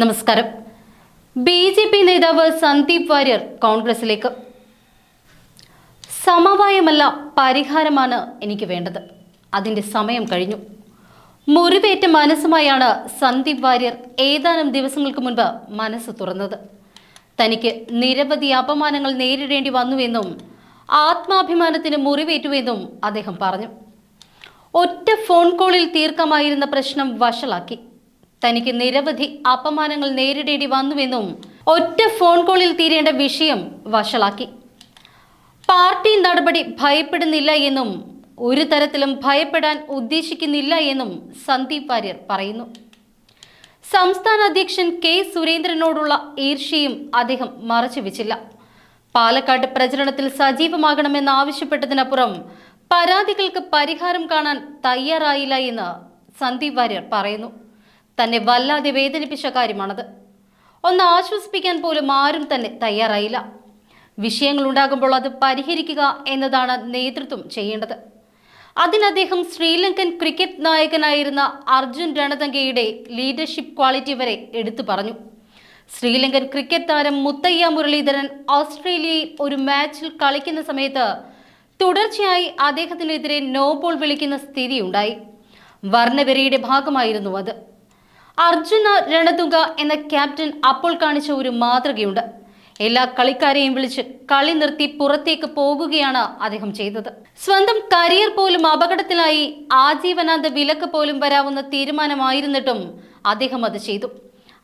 നമസ്കാരം. B J P നേതാവ് സന്ദീപ് വാര്യർ കോൺഗ്രസിലേക്ക്. സമവായമല്ല പരിഹാരമാണ് എനിക്ക് വേണ്ടത്. അതിന്റെ സമയം കഴിഞ്ഞു. മുറിവേറ്റ മനസ്സുമായാണ് സന്ദീപ് വാര്യർ ഏതാനും ദിവസങ്ങൾക്ക് മുൻപ് മനസ്സ് തുറന്നത്. തനിക്ക് നിരവധി അപമാനങ്ങൾ നേരിടേണ്ടി വന്നുവെന്നും ആത്മാഭിമാനത്തിന് മുറിവേറ്റുവെന്നും അദ്ദേഹം പറഞ്ഞു. ഒറ്റ ഫോൺ കോളിൽ തീർക്കമായിരുന്ന പ്രശ്നം വഷളാക്കി. തനിക്ക് നിരവധി അപമാനങ്ങൾ നേരിടേണ്ടി വന്നുവെന്നും ഒറ്റ ഫോൺ കോളിൽ തീരേണ്ട വിഷയം വഷളാക്കി. പാർട്ടി നടപടി ഭയപ്പെടുന്നില്ല എന്നും ഒരു തരത്തിലും ഭയപ്പെടാൻ ഉദ്ദേശിക്കുന്നില്ല എന്നും സന്ദീപ് വാര്യർ പറയുന്നു. സംസ്ഥാന അധ്യക്ഷൻ കെ സുരേന്ദ്രനോടുള്ള ഈർഷ്യയും അദ്ദേഹം മറച്ചുവെച്ചില്ല പാലക്കാട് പ്രചരണത്തിൽ സജീവമാകണമെന്ന് ആവശ്യപ്പെട്ടതിനപ്പുറം പരാതികൾക്ക് പരിഹാരം കാണാൻ തയ്യാറായില്ല എന്ന് സന്ദീപ് വാര്യർ പറയുന്നു. തന്നെ വല്ലാതെ വേദനിപ്പിച്ച കാര്യമാണത്. ഒന്ന് ആശ്വസിപ്പിക്കാൻ പോലും ആരും തന്നെ തയ്യാറായില്ല. വിഷയങ്ങൾ ഉണ്ടാകുമ്പോൾ അത് പരിഹരിക്കുക എന്നതാണ് നേതൃത്വം ചെയ്യേണ്ടത്. അതിന് അദ്ദേഹം ശ്രീലങ്കൻ ക്രിക്കറ്റ് നായകനായിരുന്ന അർജുൻ രണതങ്കയുടെ ലീഡർഷിപ്പ് ക്വാളിറ്റി വരെ എടുത്തു പറഞ്ഞു. ശ്രീലങ്കൻ ക്രിക്കറ്റ് താരം മുത്തയ്യ മുരളീധരൻ ഓസ്ട്രേലിയയിൽ ഒരു മാച്ചിൽ കളിക്കുന്ന സമയത്ത് തുടർച്ചയായി അദ്ദേഹത്തിനെതിരെ നോ ബോൾ വിളിക്കുന്ന സ്ഥിതിയുണ്ടായി. വർണവെറിയുടെ ഭാഗമായിരുന്നു അത്. അർജുന രണതുംഗ എന്ന ക്യാപ്റ്റൻ അപ്പോൾ കാണിച്ച ഒരു മാതൃകയുണ്ട്. എല്ലാ കളിക്കാരെയും വിളിച്ച് കളി നിർത്തി പുറത്തേക്ക് പോകുകയാണ് അദ്ദേഹം ചെയ്തത്. സ്വന്തം കരിയർ പോലും അപകടത്തിലായി ആജീവനാന്ത വിലക്ക് പോലും വരാവുന്ന തീരുമാനമായിരുന്നിട്ടും അദ്ദേഹം അത് ചെയ്തു.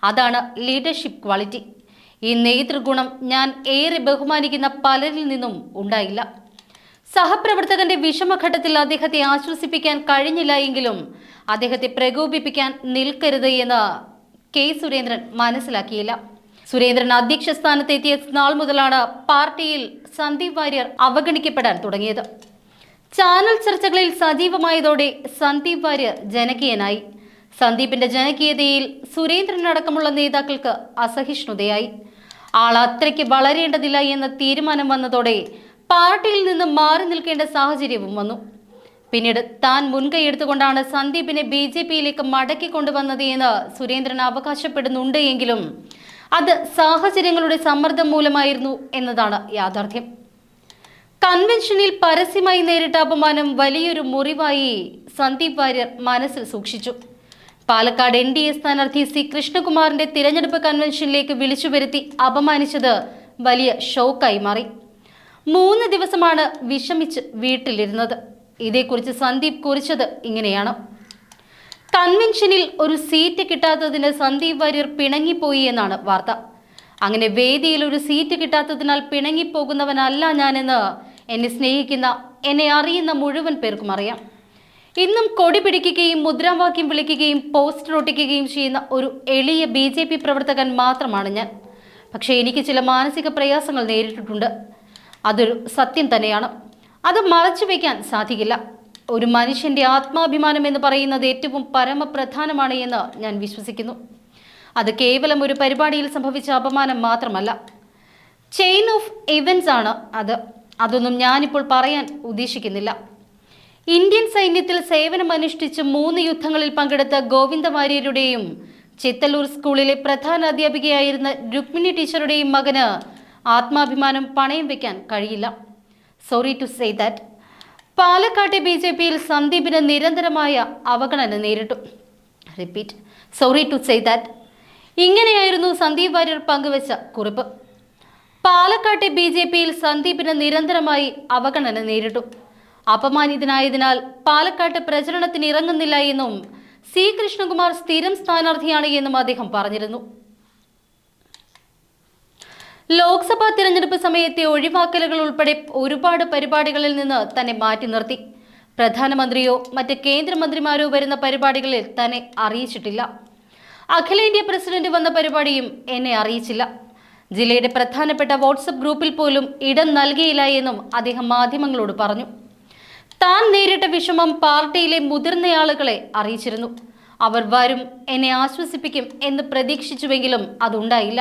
അതാണ് ലീഡർഷിപ്പ് ക്വാളിറ്റി ഈ നേതൃഗുണം ഞാൻ ഏറെ ബഹുമാനിക്കുന്ന പലരിൽ നിന്നും ഉണ്ടായില്ല. സഹപ്രവർത്തകന്റെ വിഷമഘട്ടത്തിൽ അദ്ദേഹത്തെ ആശ്വസിപ്പിക്കാൻ കഴിഞ്ഞില്ല എങ്കിലും അദ്ദേഹത്തെ പ്രകോപിപ്പിക്കാൻ നിൽക്കരുത് എന്ന് കെ സുരേന്ദ്രൻ മനസ്സിലാക്കിയില്ല. സുരേന്ദ്രൻ അധ്യക്ഷ സ്ഥാനത്തെത്തിയ നാൾ മുതലാണ് പാർട്ടിയിൽ സന്ദീപ് വാര്യർ അവഗണിക്കപ്പെടാൻ തുടങ്ങിയത്. ചാനൽ ചർച്ചകളിൽ സജീവമായതോടെ സന്ദീപ് വാര്യർ ജനകീയനായി. സന്ദീപിന്റെ ജനകീയതയിൽ സുരേന്ദ്രനടക്കമുള്ള നേതാക്കൾക്ക് അസഹിഷ്ണുതയായി. ആൾ അത്രയ്ക്ക് വളരേണ്ടതില്ല എന്ന തീരുമാനം വന്നതോടെ പാർട്ടിയിൽ നിന്ന് മാറി നിൽക്കേണ്ട സാഹചര്യവും വന്നു. പിന്നീട് താൻ മുൻകൈ എടുത്തുകൊണ്ടാണ് സന്ദീപിനെ ബി ജെ പിയിലേക്ക് മടക്കി കൊണ്ടുവന്നത് എന്ന് സുരേന്ദ്രൻ അവകാശപ്പെടുന്നുണ്ട് എങ്കിലും അത് സാഹചര്യങ്ങളുടെ സമ്മർദ്ദം മൂലമായിരുന്നു എന്നതാണ് യാഥാർത്ഥ്യം. കൺവെൻഷനിൽ പരസ്യമായി നേരിട്ട അപമാനം വലിയൊരു മുറിവായി സന്ദീപ് വാര്യർ മനസ്സിൽ സൂക്ഷിച്ചു. പാലക്കാട് എൻ ഡി എ സ്ഥാനാർത്ഥി സി കൃഷ്ണകുമാറിന്റെ തിരഞ്ഞെടുപ്പ് കൺവെൻഷനിലേക്ക് വിളിച്ചു വരുത്തി അപമാനിച്ചത് വലിയ ഷോക്കായി മാറി. മൂന്ന് ദിവസമാണ് വിഷമിച്ച് വീട്ടിലിരുന്നത്. ഇതേക്കുറിച്ച് സന്ദീപ് കുറിച്ചത് ഇങ്ങനെയാണ്. കൺവെൻഷനിൽ ഒരു സീറ്റ് കിട്ടാത്തതിന് സന്ദീപ് വാര്യർ പിണങ്ങിപ്പോയി എന്നാണ് വാർത്ത. അങ്ങനെ വേദിയിൽ ഒരു സീറ്റ് കിട്ടാത്തതിനാൽ പിണങ്ങിപ്പോകുന്നവനല്ല ഞാനെന്ന് എന്നെ സ്നേഹിക്കുന്ന എന്നെ അറിയുന്ന മുഴുവൻ പേർക്കും അറിയാം. ഇന്നും കൊടി പിടിക്കുകയും മുദ്രാവാക്യം വിളിക്കുകയും പോസ്റ്റർ ഒട്ടിക്കുകയും ചെയ്യുന്ന ഒരു എളിയ ബി പ്രവർത്തകൻ മാത്രമാണ് ഞാൻ. പക്ഷേ എനിക്ക് ചില മാനസിക പ്രയാസങ്ങൾ നേരിട്ടിട്ടുണ്ട്. അതൊരു സത്യം തന്നെയാണ്. അത് മറച്ചു വയ്ക്കാൻ സാധിക്കില്ല. ഒരു മനുഷ്യന്റെ ആത്മാഭിമാനം എന്ന് പറയുന്നത് ഏറ്റവും പരമപ്രധാനമാണ് എന്ന് ഞാൻ വിശ്വസിക്കുന്നു. അത് കേവലം ഒരു പരിപാടിയിൽ സംഭവിച്ച അപമാനം മാത്രമല്ല. ചെയിൻ ഓഫ് ഇവൻസ് ആണ് അത്. അതൊന്നും ഞാനിപ്പോൾ പറയാൻ ഉദ്ദേശിക്കുന്നില്ല. ഇന്ത്യൻ സൈന്യത്തിൽ സേവനമനുഷ്ഠിച്ച് മൂന്ന് യുദ്ധങ്ങളിൽ പങ്കെടുത്ത ഗോവിന്ദ വാര്യരുടെയും ചിത്തല്ലൂർ സ്കൂളിലെ പ്രധാന അധ്യാപികയായിരുന്ന രുക്മിണി ടീച്ചറുടെയും മകന് ആത്മാഭിമാനം പണയം വെക്കാൻ കഴിയില്ല. സോറി ടു സേ ദാറ്റ് പാലക്കാട്ടെ ബി ജെ പിയിൽ സന്ദീപിന് നിരന്തരമായ അവഗണന നേരിട്ടു. Repeat sorry to say that ഇങ്ങനെയായിരുന്നു സന്ദീപ് വാര്യർ പങ്കുവച്ച കുറിപ്പ്. പാലക്കാട്ടെ ബി ജെ പിയിൽ സന്ദീപിന് നിരന്തരമായി അവഗണന നേരിട്ടു. അപമാനിതനായതിനാൽ പാലക്കാട്ട് പ്രചരണത്തിന് ഇറങ്ങുന്നില്ല എന്നും സി കൃഷ്ണകുമാർ സ്ഥിരം സ്ഥാനാർത്ഥിയാണ് എന്നും അദ്ദേഹം പറഞ്ഞിരുന്നു. ലോക്സഭാ തിരഞ്ഞെടുപ്പ് സമയത്തെ ഒഴിവാക്കലുകൾ ഉൾപ്പെടെ ഒരുപാട് പരിപാടികളിൽ നിന്ന് തന്നെ മാറ്റി നിർത്തി. പ്രധാനമന്ത്രിയോ മറ്റ് കേന്ദ്രമന്ത്രിമാരോ വരുന്ന പരിപാടികളിൽ തന്നെ അറിയിച്ചിട്ടില്ല. അഖിലേന്ത്യാ പ്രസിഡന്റ് വന്ന പരിപാടിയും എന്നെ അറിയിച്ചില്ല. ജില്ലയുടെ പ്രധാനപ്പെട്ട വാട്സപ്പ് ഗ്രൂപ്പിൽ പോലും ഇടം നൽകിയില്ല എന്നും അദ്ദേഹം മാധ്യമങ്ങളോട് പറഞ്ഞു. താൻ നേരിട്ട വിഷമം പാർട്ടിയിലെ മുതിർന്നയാളുകളെ അറിയിച്ചിരുന്നു. അവർ വരും എന്നെ ആശ്വസിപ്പിക്കും എന്ന് പ്രതീക്ഷിച്ചുവെങ്കിലും അതുണ്ടായില്ല.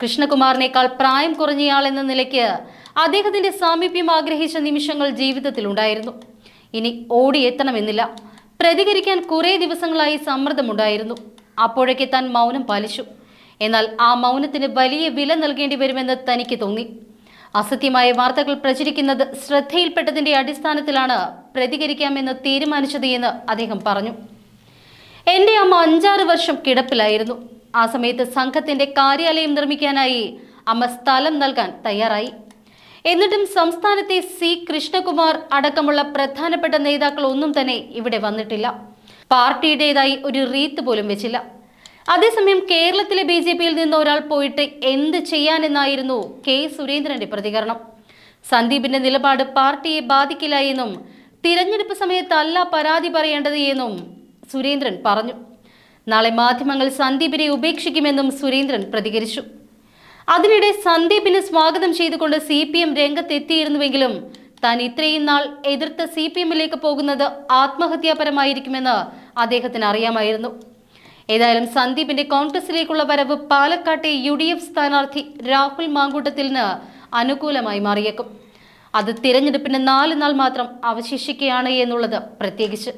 കൃഷ്ണകുമാറിനേക്കാൾ പ്രായം കുറഞ്ഞയാൾ എന്ന നിലയ്ക്ക് അദ്ദേഹത്തിന്റെ സാമീപ്യം ആഗ്രഹിച്ച നിമിഷങ്ങൾ ജീവിതത്തിൽ ഉണ്ടായിരുന്നു ഇനി ഓടിയെത്തണമെന്നില്ല. പ്രതികരിക്കാൻ കുറേ ദിവസങ്ങളായി സമ്മർദ്ദമുണ്ടായിരുന്നു. അപ്പോഴൊക്കെ താൻ മൗനം പാലിച്ചു. എന്നാൽ ആ മൗനത്തിന് വലിയ വില നൽകേണ്ടി വരുമെന്ന് തനിക്ക് തോന്നി. അസത്യമായ വാർത്തകൾ പ്രചരിക്കുന്നത് ശ്രദ്ധയിൽപ്പെട്ടതിന്റെ അടിസ്ഥാനത്തിലാണ് പ്രതികരിക്കാമെന്ന് തീരുമാനിച്ചത് എന്ന് അദ്ദേഹം പറഞ്ഞു. എന്റെ അമ്മ അഞ്ചാറ് വർഷം കിടപ്പിലായിരുന്നു. ആ സമയത്ത് സംഘത്തിന്റെ കാര്യാലയം നിർമ്മിക്കാനായി അമ്മ സ്ഥലം നൽകാൻ തയ്യാറായി. എന്നിട്ടും സംസ്ഥാനത്തെ സി. കൃഷ്ണകുമാർ അടക്കമുള്ള പ്രധാനപ്പെട്ട നേതാക്കൾ ഒന്നും തന്നെ ഇവിടെ വന്നിട്ടില്ല. പാർട്ടിയുടേതായി ഒരു റീത്ത് പോലും വെച്ചില്ല. അതേസമയം കേരളത്തിലെ ബി ജെ പിയിൽ നിന്ന് ഒരാൾ പോയിട്ട് എന്ത് ചെയ്യാനെന്നായിരുന്നു കെ. സുരേന്ദ്രന്റെ പ്രതികരണം. സന്ദീപിന്റെ നിലപാട് പാർട്ടിയെ ബാധിക്കില്ല എന്നും തിരഞ്ഞെടുപ്പ് സമയത്തല്ല പരാതി പറയേണ്ടത് എന്നും സുരേന്ദ്രൻ പറഞ്ഞു. നാളെ മാധ്യമങ്ങൾ സന്ദീപിനെ ഉപേക്ഷിക്കുമെന്നും സുരേന്ദ്രൻ പ്രതികരിച്ചു. അതിനിടെ സന്ദീപിന് സ്വാഗതം ചെയ്തുകൊണ്ട് സി പി എം രംഗത്തെത്തിയിരുന്നുവെങ്കിലും താൻ ഇത്രയും നാൾ എതിർത്ത സി പി എമ്മിലേക്ക് പോകുന്നത് ആത്മഹത്യാപരമായിരിക്കുമെന്ന് അദ്ദേഹത്തിന് അറിയാമായിരുന്നു. ഏതായാലും സന്ദീപിന്റെ കോൺഗ്രസിലേക്കുള്ള വരവ് പാലക്കാട്ടെ യു ഡി എഫ് സ്ഥാനാർത്ഥി രാഹുൽ മാങ്കൂട്ടത്തിന് അനുകൂലമായി മാറിയേക്കും. അത് തിരഞ്ഞെടുപ്പിന് നാല് നാൾ മാത്രം അവശേഷിക്കുകയാണ് എന്നുള്ളത് പ്രത്യേകിച്ച്.